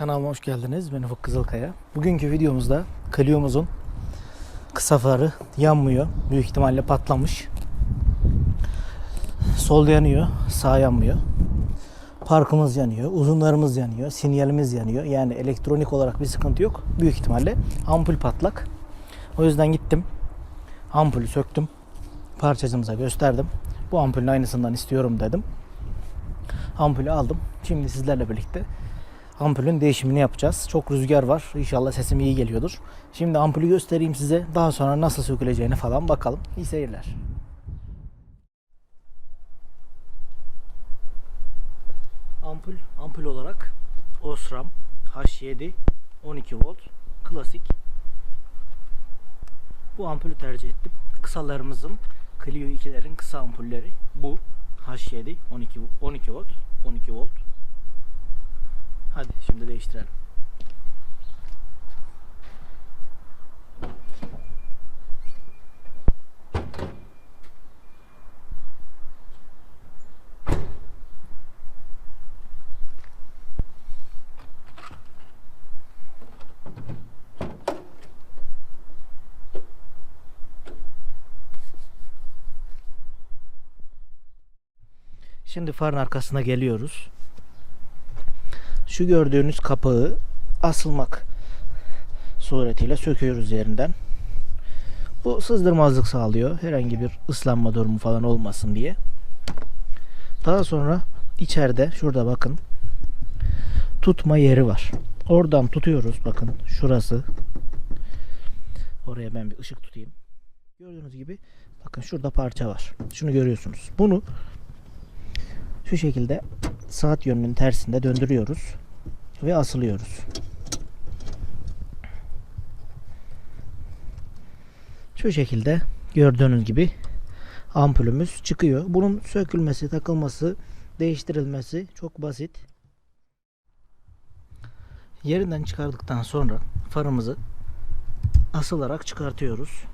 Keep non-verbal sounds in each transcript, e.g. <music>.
Kanalıma hoş geldiniz. Ben Ufuk Kızılkaya. Bugünkü videomuzda Clio'muzun kısa farı yanmıyor. Büyük ihtimalle patlamış. Sol yanıyor, sağ yanmıyor. Parkımız yanıyor, uzunlarımız yanıyor, sinyalimiz yanıyor. Yani elektronik olarak bir sıkıntı yok. Büyük ihtimalle ampul patlak. O yüzden gittim. Ampulü söktüm. Parçacımıza gösterdim. Bu ampulün aynısından istiyorum dedim. Ampulü aldım. Şimdi sizlerle birlikte ampulün değişimini yapacağız. Çok rüzgar var. İnşallah sesim iyi geliyordur. Şimdi ampulü göstereyim size. Daha sonra nasıl söküleceğini falan bakalım. İyi seyirler. Ampul, ampul olarak Osram H7 12 volt klasik. Bu ampulü tercih ettim. Kısalarımızın Clio 2'lerin kısa ampulleri bu. H7 12 12 volt 12 volt. Hadi şimdi değiştirelim. Şimdi farın arkasına geliyoruz. Şu gördüğünüz kapağı asılmak suretiyle söküyoruz yerinden. Bu sızdırmazlık sağlıyor. Herhangi bir ıslanma durumu falan olmasın diye. Daha sonra içeride şurada bakın tutma yeri var. Oradan tutuyoruz. Bakın şurası. Oraya ben bir ışık tutayım. Gördüğünüz gibi bakın şurada parça var. Şunu görüyorsunuz. Bunu şu şekilde saat yönünün tersinde döndürüyoruz ve asılıyoruz. Şu şekilde gördüğünüz gibi ampulümüz çıkıyor. Bunun sökülmesi, takılması, değiştirilmesi çok basit. Yerinden çıkardıktan sonra farımızı asılarak çıkartıyoruz.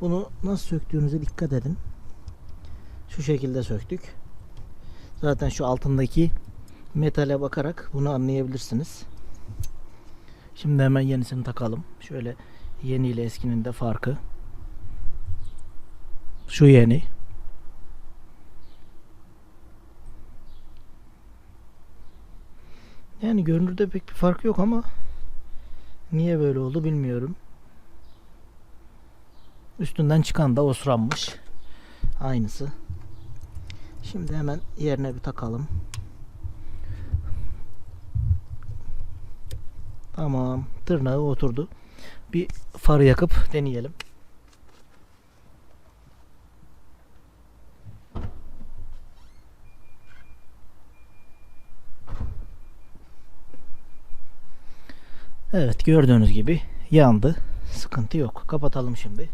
Bunu nasıl söktüğünüze dikkat edin. Şu şekilde söktük. Zaten şu altındaki metale bakarak bunu anlayabilirsiniz. Şimdi hemen yenisini takalım. Şöyle yeni ile eskinin de farkı. Şu yeni. Yani görünürde pek bir fark yok ama niye böyle oldu bilmiyorum. Üstünden çıkan da osranmış. Aynısı. Şimdi hemen yerine bir takalım. Tamam. Tırnağı oturdu. Bir farı yakıp deneyelim. Evet gördüğünüz gibi yandı. Sıkıntı yok. Kapatalım şimdi.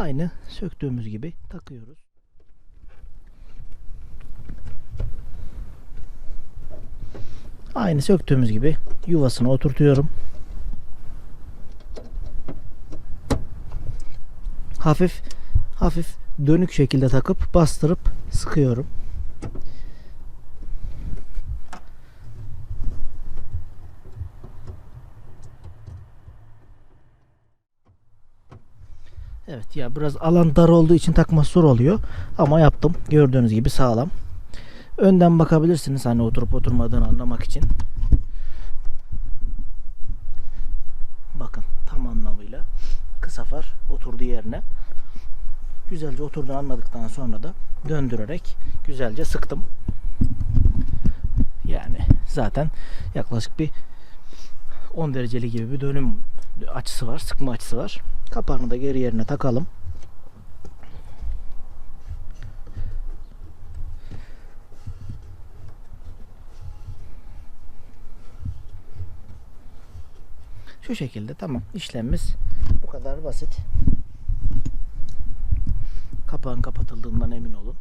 Aynı söktüğümüz gibi takıyoruz. Aynı söktüğümüz gibi yuvasına oturtuyorum. Hafif hafif dönük şekilde takıp bastırıp sıkıyorum. Evet ya biraz alan dar olduğu için takması zor oluyor. Ama yaptım. Gördüğünüz gibi sağlam. Önden bakabilirsiniz hani oturup oturmadığını anlamak için. Bakın tam anlamıyla kısa far oturduğu yerine. Güzelce oturduğunu anladıktan sonra da döndürerek güzelce sıktım. Yani zaten yaklaşık bir 10 dereceli gibi bir dönüm açısı var, sıkma açısı var. Kapağını da geri yerine takalım. Şu şekilde tamam işlemimiz bu kadar basit. Kapağın kapatıldığından emin olun.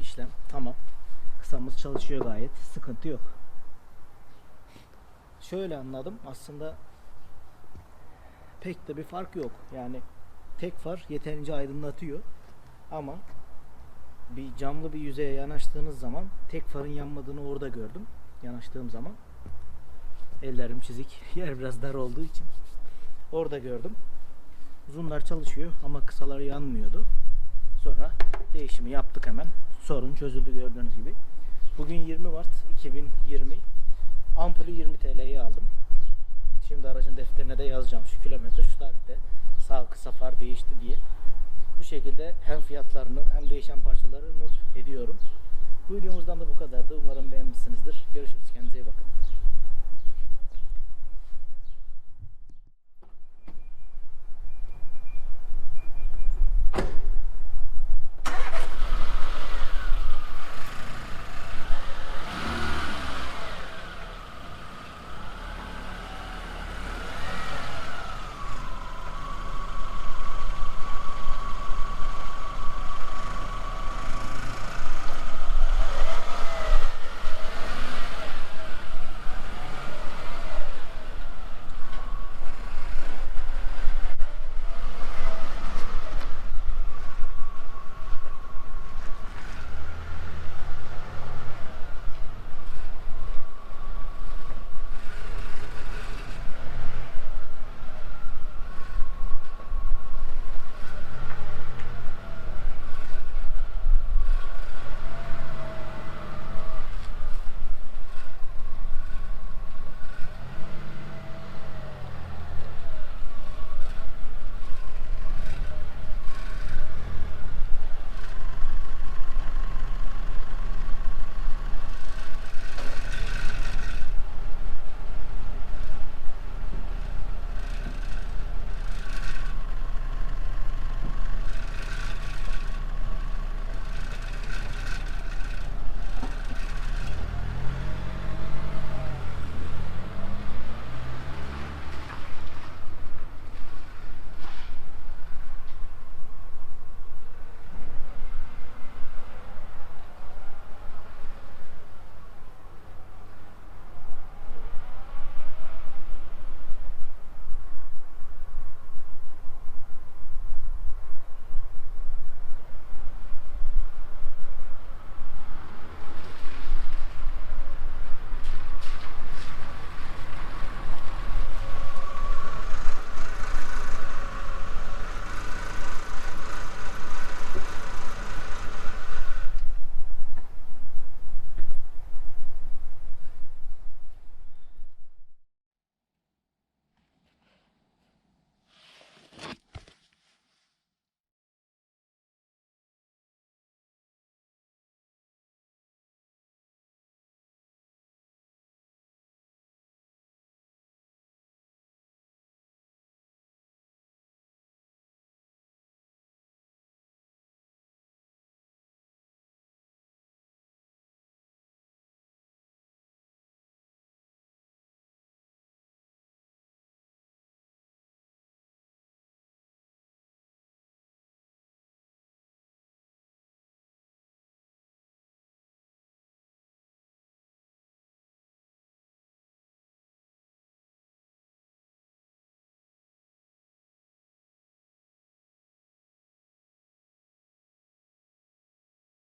İşlem. Tamam. Kısamız çalışıyor gayet. Sıkıntı yok. Şöyle anladım. Aslında pek de bir fark yok. Yani tek far yeterince aydınlatıyor. Ama bir camlı bir yüzeye yanaştığınız zaman tek farın yanmadığını orada gördüm. Yanaştığım zaman. Ellerim çizik. <laughs> Yer biraz dar olduğu için. Orada gördüm. Uzunlar çalışıyor ama kısalar yanmıyordu. Sonra değişimi yaptık hemen. Sorun çözüldü gördüğünüz gibi. Bugün 20 Mart 2020. Ampulü 20 TL'ye aldım. Şimdi aracın defterine de yazacağım şu kilometre şu tarihte sağ kısa far değişti diye. Bu şekilde hem fiyatlarını hem değişen parçaları not ediyorum. Bu videomuzdan da bu kadardı. Umarım beğenmişsinizdir. Görüşürüz. Kendinize iyi bakın.